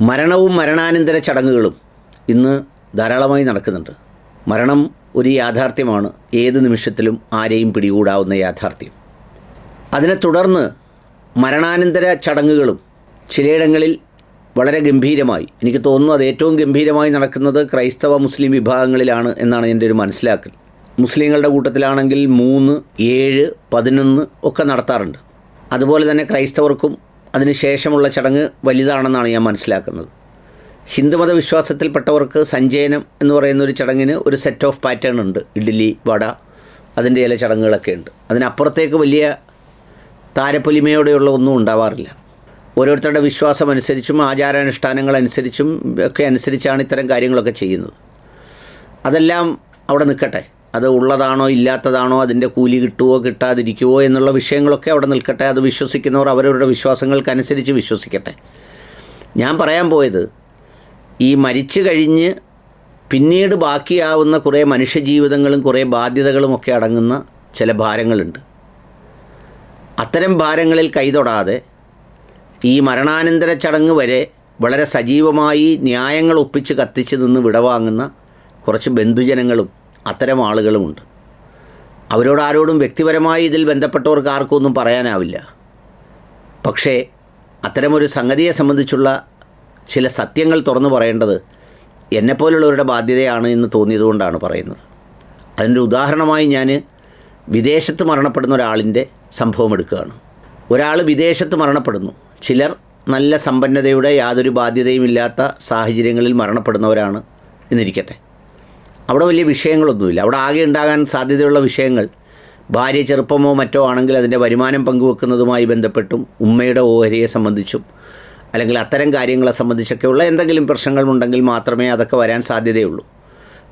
മരണവും മരണാനന്തര ചടങ്ങുകളും ഇന്ന് ധാരാളമായി നടക്കുന്നുണ്ട്. മരണം ഒരു യാഥാർത്ഥ്യമാണ്. ഏത് നിമിഷത്തിലും ആരെയും പിടികൂടാവുന്ന യാഥാർത്ഥ്യം. അതിനെ തുടർന്ന് മരണാനന്തര ചടങ്ങുകളും ചിലയിടങ്ങളിൽ വളരെ ഗംഭീരമായി എനിക്ക് തോന്നുന്നു അത് ഏറ്റവും ഗംഭീരമായി നടക്കുന്നത് ക്രൈസ്തവ മുസ്ലിം വിഭാഗങ്ങളിലാണ് എന്നാണ് എന്റെ ഒരു മനസ്സിലാക്കൽ. മുസ്ലിങ്ങളുടെ കൂട്ടത്തിലാണെങ്കിൽ മൂന്ന് ഏഴ് പതിനൊന്ന് ഒക്കെ നടത്താറുണ്ട്. അതുപോലെ തന്നെ ക്രൈസ്തവർക്കും അതിനുശേഷമുള്ള ചടങ്ങ് വലുതാണെന്നാണ് ഞാൻ മനസ്സിലാക്കുന്നത്. ഹിന്ദുമത വിശ്വാസത്തിൽപ്പെട്ടവർക്ക് സഞ്ചയനം എന്ന് പറയുന്ന ഒരു ചടങ്ങിന് ഒരു സെറ്റ് ഓഫ് പാറ്റേൺ ഉണ്ട്. ഇഡ്ഡലി വട അതിന്റെ ചില ചടങ്ങുകളൊക്കെ ഉണ്ട്. അതിനപ്പുറത്തേക്ക് വലിയ താരപ്പൊലിമയോടെയുള്ള ഒന്നും ഉണ്ടാവാറില്ല. ഓരോരുത്തരുടെ വിശ്വാസം അനുസരിച്ചും ആചാരാനുഷ്ഠാനങ്ങൾ അനുസരിച്ചും ഒക്കെ അനുസരിച്ചാണ് ഇത്തരം കാര്യങ്ങളൊക്കെ ചെയ്യുന്നത്. അതെല്ലാം അവിടെ നിൽക്കട്ടെ. അത് ഉള്ളതാണോ ഇല്ലാത്തതാണോ അതിന്റെ കൂലി കിട്ടുമോ കിട്ടാതിരിക്കുമോ എന്നുള്ള വിഷയങ്ങളൊക്കെ അവിടെ നിൽക്കട്ടെ. അത് വിശ്വസിക്കുന്നവർ അവരവരുടെ വിശ്വാസങ്ങൾക്കനുസരിച്ച് വിശ്വസിക്കട്ടെ. ഞാൻ പറയാൻ പോയത് ഈ മരിച്ചു കഴിഞ്ഞ് പിന്നീട് ബാക്കിയാവുന്ന കുറേ മനുഷ്യജീവിതങ്ങളും കുറേ ബാധ്യതകളും ഒക്കെ അടങ്ങുന്ന ചില ഭാരങ്ങളുണ്ട്. അത്തരം ഭാരങ്ങളിൽ കൈതൊടാതെ ഈ മരണാനന്തര ചടങ്ങ് വരെ വളരെ സജീവമായി ന്യായങ്ങൾ ഒപ്പിച്ച് കത്തിച്ച് നിന്ന് വിടവാങ്ങുന്ന കുറച്ച് ബന്ധുജനങ്ങളും അത്തരം ആളുകളുമുണ്ട്. അവരോട് ആരോടും വ്യക്തിപരമായി ഇതിൽ ബന്ധപ്പെട്ടവർക്ക് ആർക്കും ഒന്നും പറയാനാവില്ല. പക്ഷേ അത്തരമൊരു സംഗതിയെ സംബന്ധിച്ചുള്ള ചില സത്യങ്ങൾ തുറന്നു പറയേണ്ടത് എന്നെപ്പോലുള്ളവരുടെ ബാധ്യതയാണ് എന്ന് തോന്നിയതുകൊണ്ടാണ് പറയുന്നത്. അതിന്റെ ഉദാഹരണമായി ഞാൻ വിദേശത്ത് മരണപ്പെടുന്ന ഒരാളിന്റെ സംഭവം എടുക്കുകയാണ്. ഒരാൾ വിദേശത്ത് മരണപ്പെടുന്നു. ചിലർ നല്ല സമ്പന്നതയുടെ യാതൊരു ബാധ്യതയും ഇല്ലാത്ത സാഹചര്യങ്ങളിൽ മരണപ്പെടുന്നവരാണ് എന്നിരിക്കട്ടെ. അവിടെ വലിയ വിഷയങ്ങളൊന്നുമില്ല. അവിടെ ആകെ ഉണ്ടാകാൻ സാധ്യതയുള്ള വിഷയങ്ങൾ ഭാര്യ ചെറുപ്പമോ മറ്റോ ആണെങ്കിൽ അതിന്റെ വരുമാനം പങ്കുവെക്കുന്നതുമായി ബന്ധപ്പെട്ടും ഉമ്മയുടെ ഓഹരിയെ സംബന്ധിച്ചും അല്ലെങ്കിൽ അത്തരം കാര്യങ്ങളെ സംബന്ധിച്ചൊക്കെയുള്ള എന്തെങ്കിലും പ്രശ്നങ്ങളുണ്ടെങ്കിൽ മാത്രമേ അതൊക്കെ വരാൻ സാധ്യതയുള്ളൂ.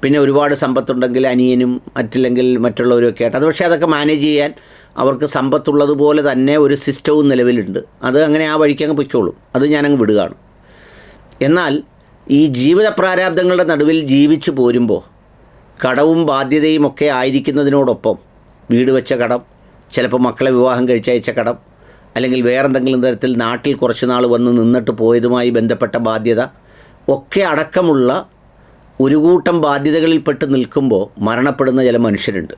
പിന്നെ ഒരുപാട് സമ്പത്തുണ്ടെങ്കിൽ അനിയനും മറ്റില്ലെങ്കിൽ മറ്റുള്ളവരും ഒക്കെ ആയിട്ട്. അത് പക്ഷേ അതൊക്കെ മാനേജ് ചെയ്യാൻ അവർക്ക് സമ്പത്തുള്ളതുപോലെ തന്നെ ഒരു സിസ്റ്റവും നിലവിലുണ്ട്. അത് അങ്ങനെ ആ വഴിക്ക് അങ്ങ് പൊയ്ക്കോളും. അത് ഞാനങ്ങ് വിടുകയാണ്. എന്നാൽ ഈ ജീവിത പ്രാരാബ്ദങ്ങളുടെ നടുവിൽ ജീവിച്ചു പോരുമ്പോൾ കടവും ബാധ്യതയും ഒക്കെ ആയിരിക്കുന്നതിനോടൊപ്പം വീട് വെച്ച കടം ചിലപ്പോൾ മക്കളെ വിവാഹം കഴിച്ചയച്ച കടം അല്ലെങ്കിൽ വേറെന്തെങ്കിലും തരത്തിൽ നാട്ടിൽ കുറച്ച് നാൾ വന്ന് നിന്നിട്ട് പോയതുമായി ബന്ധപ്പെട്ട ബാധ്യത ഒക്കെ അടക്കമുള്ള ഒരു കൂട്ടം ബാധ്യതകളിൽപ്പെട്ട് നിൽക്കുമ്പോൾ മരണപ്പെടുന്ന ചില മനുഷ്യരുണ്ട്.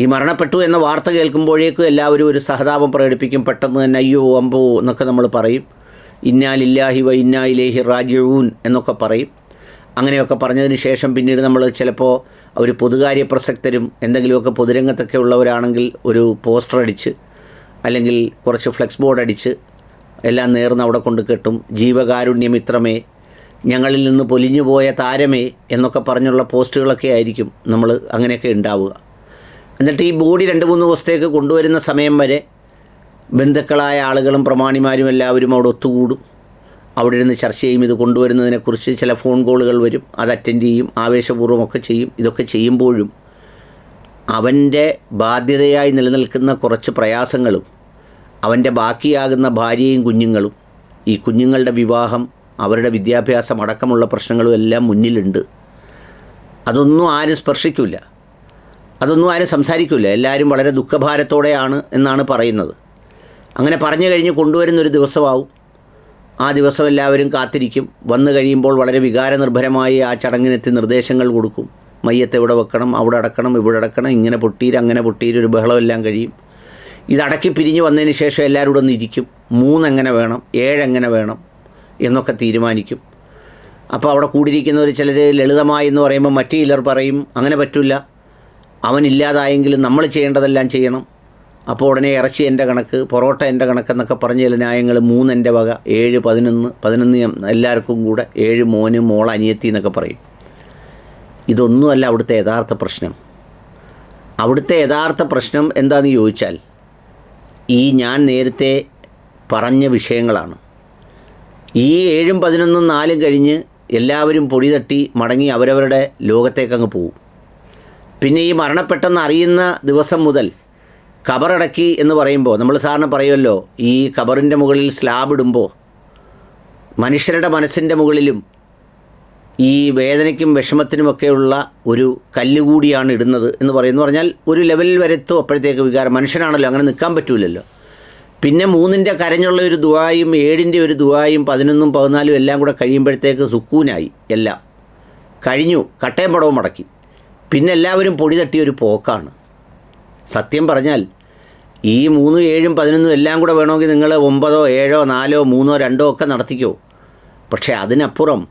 ഈ മരണപ്പെട്ടു എന്ന വാർത്ത കേൾക്കുമ്പോഴേക്കും എല്ലാവരും ഒരു സഹതാപം പ്രകടിപ്പിക്കും. പെട്ടെന്ന് തന്നെ അയ്യോ അമ്പോ എന്നൊക്കെ നമ്മൾ പറയും. ഇന്നാലില്ലാഹി വ ഇന്നാലേഹി റാജിഊൻ എന്നൊക്കെ പറയും. അങ്ങനെയൊക്കെ പറഞ്ഞതിന് ശേഷം പിന്നീട് നമ്മൾ ചിലപ്പോൾ അവർ പൊതുകാര്യ പ്രസക്തരും എന്തെങ്കിലുമൊക്കെ പൊതുരംഗത്തൊക്കെ ഉള്ളവരാണെങ്കിൽ ഒരു പോസ്റ്റർ അടിച്ച് അല്ലെങ്കിൽ കുറച്ച് ഫ്ലെക്സ് ബോർഡ് അടിച്ച് എല്ലാം നേർന്ന് അവിടെ കൊണ്ട് കെട്ടും. ജീവകാരുണ്യമിത്രമേ ഞങ്ങളിൽ നിന്ന് പൊലിഞ്ഞു പോയ താരമേ എന്നൊക്കെ പറഞ്ഞുള്ള പോസ്റ്റുകളൊക്കെ ആയിരിക്കും നമ്മൾ അങ്ങനെയൊക്കെ ഉണ്ടാവുക. എന്നിട്ട് ഈ ബോഡി രണ്ട് മൂന്ന് ദിവസത്തേക്ക് കൊണ്ടുവരുന്ന സമയം വരെ ബന്ധുക്കളായ ആളുകളും പ്രമാണിമാരും എല്ലാവരും അവിടെ ഒത്തുകൂടും. അവിടെ ഇരുന്ന് ചർച്ച ചെയ്യും. ഇത് കൊണ്ടുവരുന്നതിനെക്കുറിച്ച് ചില ഫോൺ കോളുകൾ വരും. അത് അറ്റൻഡ് ചെയ്യും. ആവേശപൂർവമൊക്കെ ചെയ്യും. ഇതൊക്കെ ചെയ്യുമ്പോഴും അവന്റെ ബാധ്യതയായി നിലനിൽക്കുന്ന കുറച്ച് പ്രയാസങ്ങളും അവന്റെ ബാക്കിയാകുന്ന ഭാര്യയും കുഞ്ഞുങ്ങളും ഈ കുഞ്ഞുങ്ങളുടെ വിവാഹം അവരുടെ വിദ്യാഭ്യാസം അടക്കമുള്ള പ്രശ്നങ്ങളും എല്ലാം മുന്നിലുണ്ട്. അതൊന്നും ആരും സ്പർശിക്കില്ല അതൊന്നും ആരും സംസാരിക്കില്ല എല്ലാവരും വളരെ ദുഃഖഭാരത്തോടെയാണ് എന്നാണ് പറയുന്നത്. അങ്ങനെ പറഞ്ഞു കഴിഞ്ഞ് കൊണ്ടുവരുന്നൊരു ദിവസമാവും. ആ ദിവസം എല്ലാവരും കാത്തിരിക്കും. വന്നു കഴിയുമ്പോൾ വളരെ വികാരനിർഭരമായി ആ ചടങ്ങിനെത്തി നിർദ്ദേശങ്ങൾ കൊടുക്കും. മയ്യത്ത് എവിടെ വെക്കണം അവിടെ അടക്കണം ഇവിടെ അടക്കണം ഇങ്ങനെ പൊട്ടീര് അങ്ങനെ പൊട്ടീര് ഒരു ബഹളമെല്ലാം കഴിയും. ഇതടക്കി പിരിഞ്ഞ് വന്നതിന് ശേഷം എല്ലാവരും കൂടെ ഒന്ന് ഇരിക്കും മൂന്നെങ്ങനെ വേണം ഏഴെങ്ങനെ വേണം എന്നൊക്കെ തീരുമാനിക്കും. അപ്പോൾ അവിടെ കൂടിയിരിക്കുന്നവർ ചിലർ ലളിതമായി എന്ന് പറയുമ്പോൾ മറ്റു ചിലർ പറയും അങ്ങനെ പറ്റില്ല അവനില്ലാതായെങ്കിലും നമ്മൾ ചെയ്യേണ്ടതെല്ലാം ചെയ്യണം. അപ്പോൾ ഉടനെ ഇറച്ചി എന്റെ കണക്ക് പൊറോട്ട എന്റെ കണക്കെന്നൊക്കെ പറഞ്ഞ ചില ന്യായങ്ങൾ മൂന്ന് എന്റെ വക ഏഴ് പതിനൊന്ന് പതിനൊന്ന് എല്ലാവർക്കും കൂടെ ഏഴ് മോന് മോൾ അനിയത്തി എന്നൊക്കെ പറയും. ഇതൊന്നുമല്ല അവിടുത്തെ യഥാർത്ഥ പ്രശ്നം. അവിടുത്തെ യഥാർത്ഥ പ്രശ്നം എന്താണെന്ന് ചോദിച്ചാൽ ഈ ഞാൻ നേരത്തെ പറഞ്ഞ വിഷയങ്ങളാണ്. ഈ ഏഴും പതിനൊന്നും നാലും കഴിഞ്ഞ് എല്ലാവരും പൊടി തട്ടി മടങ്ങി അവരവരുടെ ലോകത്തേക്കങ്ങ് പോകും പിന്നെ ഈ മരണപ്പെട്ടെന്ന് അറിയുന്ന ദിവസം മുതൽ കബറടക്കി എന്ന് പറയുമ്പോൾ നമ്മൾ സാറിന് പറയുമല്ലോ ഈ കബറിന്റെ മുകളിൽ സ്ലാബ് ഇടുമ്പോൾ മനുഷ്യരുടെ മനസ്സിന്റെ മുകളിലും ഈ വേദനയ്ക്കും വിഷമത്തിനുമൊക്കെയുള്ള ഒരു കല്ലുകൂടിയാണ് ഇടുന്നത് എന്ന് പറയുന്നു പറഞ്ഞാൽ ഒരു ലെവലിൽ വരെ എത്തും അപ്പോഴത്തേക്ക് വികാരം. മനുഷ്യനാണല്ലോ അങ്ങനെ നിൽക്കാൻ പറ്റൂലല്ലോ. പിന്നെ മൂന്നിന്റെ കരഞ്ഞുള്ള ഒരു ദുവായും ഏഴിന്റെ ഒരു ദുവായും പതിനൊന്നും പതിനാലും എല്ലാം കൂടെ കഴിയുമ്പോഴത്തേക്ക് സുക്കൂനായി എല്ലാം. കഴിഞ്ഞു കട്ടയം പടവും മടക്കി പിന്നെ എല്ലാവരും പൊടി തട്ടിയ ഒരു പോക്കാണ്. സത്യം പറഞ്ഞാൽ ഈ മൂന്നും ഏഴും പതിനൊന്നും എല്ലാം കൂടെ വേണമെങ്കിൽ നിങ്ങൾ ഒമ്പതോ ഏഴോ നാലോ മൂന്നോ രണ്ടോ ഒക്കെ നടത്തിക്കോ. പക്ഷേ അതിനപ്പുറം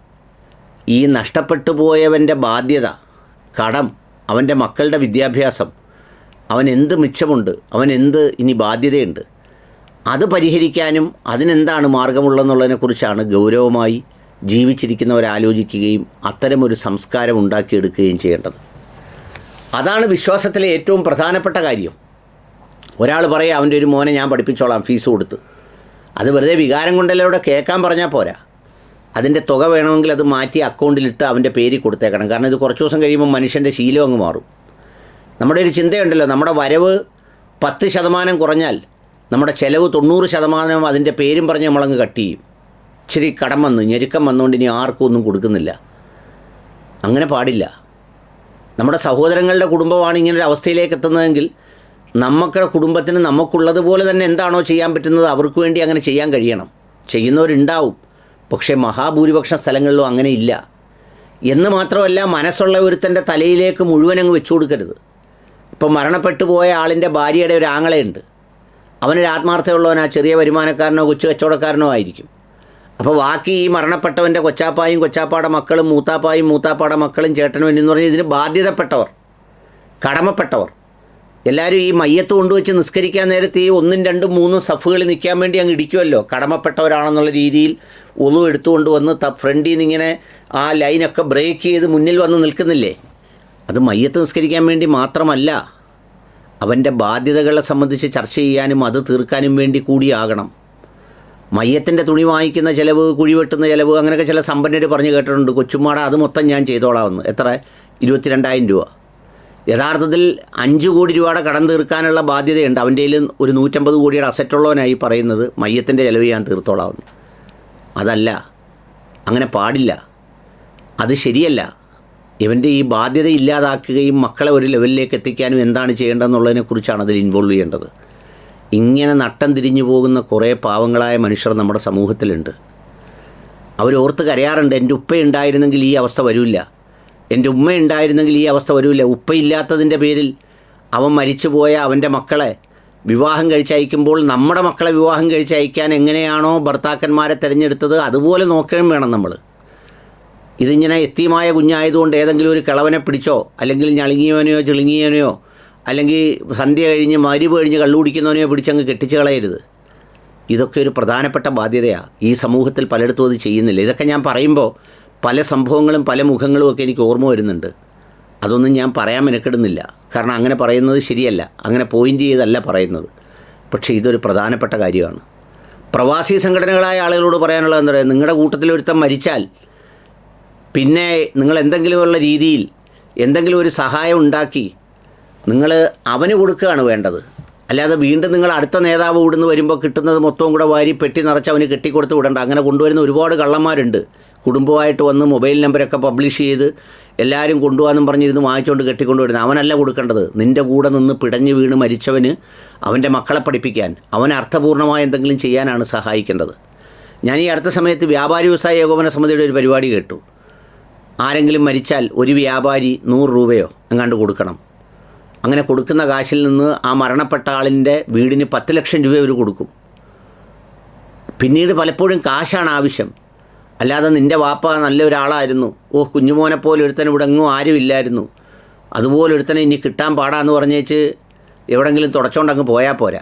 ഈ നഷ്ടപ്പെട്ടു പോയവന്റെ ബാധ്യത കടം അവന്റെ മക്കളുടെ വിദ്യാഭ്യാസം അവൻ എന്ത് മിച്ചമുണ്ട് അവൻ എന്ത് ഇനി ബാധ്യതയുണ്ട് അത് പരിഹരിക്കാനും അതിനെന്താണ് മാർഗമുള്ളതെന്നുള്ളതിനെക്കുറിച്ചാണ് ഗൗരവമായി ജീവിച്ചിരിക്കുന്നവരാലോചിക്കുകയും അത്തരമൊരു സംസ്കാരം ഉണ്ടാക്കിയെടുക്കുകയും ചെയ്യേണ്ടത്. അതാണ് വിശ്വാസത്തിലെ ഏറ്റവും പ്രധാനപ്പെട്ട കാര്യം. ഒരാൾ പറയാം അവന്റെ ഒരു മോനെ ഞാൻ പഠിപ്പിച്ചോളാം ഫീസ് കൊടുത്ത്. അത് വെറുതെ വികാരം കൊണ്ടല്ലേ അവിടെ കേൾക്കാൻ പറഞ്ഞാൽ പോരാ. അതിന്റെ തുക വേണമെങ്കിൽ അത് മാറ്റി അക്കൗണ്ടിലിട്ട് അവന്റെ പേര് കൊടുത്തേക്കണം. കാരണം ഇത് കുറച്ച് ദിവസം കഴിയുമ്പോൾ മനുഷ്യന്റെ ശീലം അങ്ങ് മാറും. നമ്മുടെ ഒരു ചിന്തയുണ്ടല്ലോ നമ്മുടെ വരവ് പത്ത് ശതമാനം കുറഞ്ഞാൽ നമ്മുടെ ചിലവ് തൊണ്ണൂറ് ശതമാനം അതിന്റെ പേരും പറഞ്ഞ് നമ്മളങ്ങ് കട്ട് ചെയ്യും. ഇച്ചിരി കടം വന്നു ഞെരുക്കം വന്നുകൊണ്ട് ഇനി ആർക്കും ഒന്നും കൊടുക്കുന്നില്ല. അങ്ങനെ പാടില്ല. നമ്മുടെ സഹോദരങ്ങളുടെ കുടുംബമാണ് ഇങ്ങനെ ഒരു അവസ്ഥയിലേക്ക് എത്തുന്നതെങ്കിൽ നമുക്ക് കുടുംബത്തിന് നമുക്കുള്ളതുപോലെ തന്നെ എന്താണോ ചെയ്യാൻ പറ്റുന്നത് അവർക്ക് വേണ്ടി അങ്ങനെ ചെയ്യാൻ കഴിയണം. ചെയ്യുന്നവരുണ്ടാവും. പക്ഷേ മഹാഭൂരിപക്ഷ സ്ഥലങ്ങളിലും അങ്ങനെ ഇല്ല. എന്ന് മാത്രമല്ല മനസ്സുള്ള ഒരുത്തന്റെ തലയിലേക്ക് മുഴുവൻ അങ്ങ് വെച്ചു കൊടുക്കരുത്. ഇപ്പം മരണപ്പെട്ടു പോയ ആളിന്റെ ഭാര്യയുടെ ഒരു ആങ്ങളയുണ്ട്. അവനൊരു ആത്മാർത്ഥയുള്ളവനാ ചെറിയ വരുമാനക്കാരനോ കൊച്ചു കച്ചവടക്കാരനോ ആയിരിക്കും. അപ്പോൾ ബാക്കി ഈ മരണപ്പെട്ടവന്റെ കൊച്ചാപ്പായും കൊച്ചാപ്പാടെ മക്കളും മൂത്താപ്പായും മൂത്താപ്പാടെ മക്കളും ചേട്ടനും എന്ന് പറഞ്ഞാൽ ഇതിന് ബാധ്യതപ്പെട്ടവർ കടമപ്പെട്ടവർ. എല്ലാവരും ഈ മയ്യത്ത് കൊണ്ടുവച്ച് നിസ്കരിക്കാൻ നേരത്ത് ഈ ഒന്നും രണ്ടും മൂന്നും സഫുകളിൽ നിൽക്കാൻ വേണ്ടി അങ്ങ് ഇടിക്കുമല്ലോ കടമപ്പെട്ടവരാണെന്നുള്ള രീതിയിൽ ഒതു എടുത്തുകൊണ്ട് വന്ന് ത ഫ്രണ്ടിൽ നിന്ന് ഇങ്ങനെ ആ ലൈനൊക്കെ ബ്രേക്ക് ചെയ്ത് മുന്നിൽ വന്ന് നിൽക്കുന്നില്ലേ? അത് മയ്യത്ത് നിസ്കരിക്കാൻ വേണ്ടി മാത്രമല്ല അവന്റെ ബാധ്യതകളെ സംബന്ധിച്ച് ചർച്ച ചെയ്യാനും അത് തീർക്കാനും വേണ്ടി കൂടിയാകണം. മയ്യത്തിന്റെ തുണി വാങ്ങിക്കുന്ന ചിലവ് കുഴിവെട്ടുന്ന ചിലവ് അങ്ങനെയൊക്കെ ചില സമ്പന്നർ പറഞ്ഞു കേട്ടിട്ടുണ്ട്. കൊച്ചുമാട അത് മൊത്തം ഞാൻ ചെയ്തോളാമെന്ന്. എത്ര? ഇരുപത്തിരണ്ടായിരം രൂപ. യഥാർത്ഥത്തിൽ അഞ്ച് കോടി രൂപയുടെ കടം തീർക്കാനുള്ള ബാധ്യതയുണ്ട്. അവന്റെ കയ്യിൽ ഒരു നൂറ്റമ്പത് കോടിയുടെ അസറ്റുള്ളവനായി പറയുന്നത് മയ്യത്തിന്റെ ചിലവ് ഞാൻ തീർത്തോളാമെന്ന്. അതല്ല. അങ്ങനെ പാടില്ല. അത് ശരിയല്ല. ഇവന്റെ ഈ ബാധ്യത ഇല്ലാതാക്കുകയും മക്കളെ ഒരു ലെവലിലേക്ക് എത്തിക്കാനും എന്താണ് ചെയ്യേണ്ടതെന്നുള്ളതിനെക്കുറിച്ചാണ് അതിൽ ഇൻവോൾവ് ചെയ്യേണ്ടത്. ഇങ്ങനെ നട്ടം തിരിഞ്ഞു പോകുന്ന കുറേ പാവങ്ങളായ മനുഷ്യർ നമ്മുടെ സമൂഹത്തിലുണ്ട്. അവരോർത്ത് കരയാറുണ്ട് എന്റെ ഉപ്പ ഉണ്ടായിരുന്നെങ്കിൽ ഈ അവസ്ഥ വരില്ല. എന്റെ ഉമ്മ ഉണ്ടായിരുന്നെങ്കിൽ ഈ അവസ്ഥ വരില്ല. ഉപ്പയില്ലാത്തതിന്റെ പേരിൽ അവൻ മരിച്ചുപോയ അവന്റെ മക്കളെ വിവാഹം കഴിച്ചയക്കുമ്പോൾ നമ്മുടെ മക്കളെ വിവാഹം കഴിച്ചയക്കാൻ എങ്ങനെയാണോ ഭർത്താക്കന്മാരെ തിരഞ്ഞെടുത്തത് അതുപോലെ നോക്കുകയും വേണം നമ്മൾ ഇതിങ്ങനെ എത്തിയമായ കുഞ്ഞായതുകൊണ്ട് ഏതെങ്കിലും ഒരു കിളവനെ പിടിച്ചോ അല്ലെങ്കിൽ ഞളുങ്ങിയവനെയോ ചിളുങ്ങിയവനെയോ അല്ലെങ്കിൽ സന്ധ്യ കഴിഞ്ഞ് മരുവ് കഴിഞ്ഞ് കള്ളുകുടിക്കുന്നവനെയോ പിടിച്ചങ്ങ് കെട്ടിച്ച് കളയരുത്. ഇതൊക്കെ ഒരു പ്രധാനപ്പെട്ട ബാധ്യതയാണ് ഈ സമൂഹത്തിൽ പലയിടത്തും അത് ചെയ്യുന്നില്ല. ഇതൊക്കെ ഞാൻ പറയുമ്പോൾ പല സംഭവങ്ങളും പല മുഖങ്ങളും ഒക്കെ എനിക്ക് ഓർമ്മ വരുന്നുണ്ട്. അതൊന്നും ഞാൻ പറയാൻ മെനക്കെടുന്നില്ല. കാരണം അങ്ങനെ പറയുന്നത് ശരിയല്ല. അങ്ങനെ പോയിന്റ് ചെയ്തല്ല പറയുന്നത്. പക്ഷേ ഇതൊരു പ്രധാനപ്പെട്ട കാര്യമാണ്. പ്രവാസി സംഘടനകളായ ആളുകളോട് പറയാനുള്ളത് എന്താ പറയുക നിങ്ങളുടെ കൂട്ടത്തിൽ ഒരുത്തം മരിച്ചാൽ പിന്നെ നിങ്ങൾ എന്തെങ്കിലുമുള്ള രീതിയിൽ എന്തെങ്കിലും ഒരു സഹായം ഉണ്ടാക്കി നിങ്ങൾ അവന് കൊടുക്കുകയാണ് വേണ്ടത്. അല്ലാതെ വീണ്ടും നിങ്ങൾ അടുത്ത നേതാവ് ഇവിടുന്ന് വരുമ്പോൾ കിട്ടുന്നത് മൊത്തവും കൂടെ വാരി പെട്ടി നിറച്ച് അവന് കെട്ടിക്കൊടുത്ത് വിടണ്ട. അങ്ങനെ കൊണ്ടുവരുന്ന ഒരുപാട് കള്ളന്മാരുണ്ട്. കുടുംബമായിട്ട് വന്ന് മൊബൈൽ നമ്പരൊക്കെ പബ്ലിഷ് ചെയ്ത് എല്ലാവരും കൊണ്ടുപോകാനും പറഞ്ഞിരുന്ന് വാങ്ങിച്ചുകൊണ്ട് കെട്ടിക്കൊണ്ട് വരുന്നത് അവനല്ല കൊടുക്കേണ്ടത്. നിന്റെ കൂടെ നിന്ന് പിടഞ്ഞു വീണ് മരിച്ചവന് അവന്റെ മക്കളെ പഠിപ്പിക്കാൻ അവൻ അർത്ഥപൂർണമായ എന്തെങ്കിലും ചെയ്യാനാണ് സഹായിക്കേണ്ടത്. ഞാൻ ഈ അടുത്ത സമയത്ത് വ്യാപാരി വ്യവസായ ഏകോപന സമിതിയുടെ ഒരു പരിപാടി കേട്ടു. ആരെങ്കിലും മരിച്ചാൽ ഒരു വ്യാപാരി നൂറ് രൂപയോ എങ്ങാണ്ട് കൊടുക്കണം. അങ്ങനെ കൊടുക്കുന്ന കാശിൽ നിന്ന് ആ മരണപ്പെട്ട ആളിന്റെ വീടിന് പത്ത് ലക്ഷം രൂപ അവർ കൊടുക്കും. പിന്നീട് പലപ്പോഴും കാശാണ് ആവശ്യം. അല്ലാതെ നിന്റെ വാപ്പ നല്ല ഒരാളായിരുന്നു. ഓ കുഞ്ഞുമോനെ പോലെ ഒരുത്തൻ ഇവിടെ എങ്ങും ആരുമില്ലായിരുന്നു അതുപോലെ ഒരുത്തനെ ഇനി കിട്ടാൻ പാടാന്ന് പറഞ്ഞേച്ച് എവിടെങ്കിലും തുടച്ചോണ്ടങ്ങ് പോയാൽ പോരാ.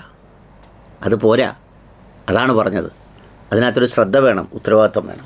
അത് പോരാ. അതാണ് പറഞ്ഞത്. അതിനകത്തൊരു ശ്രദ്ധ വേണം ഉത്തരവാദിത്വം വേണം.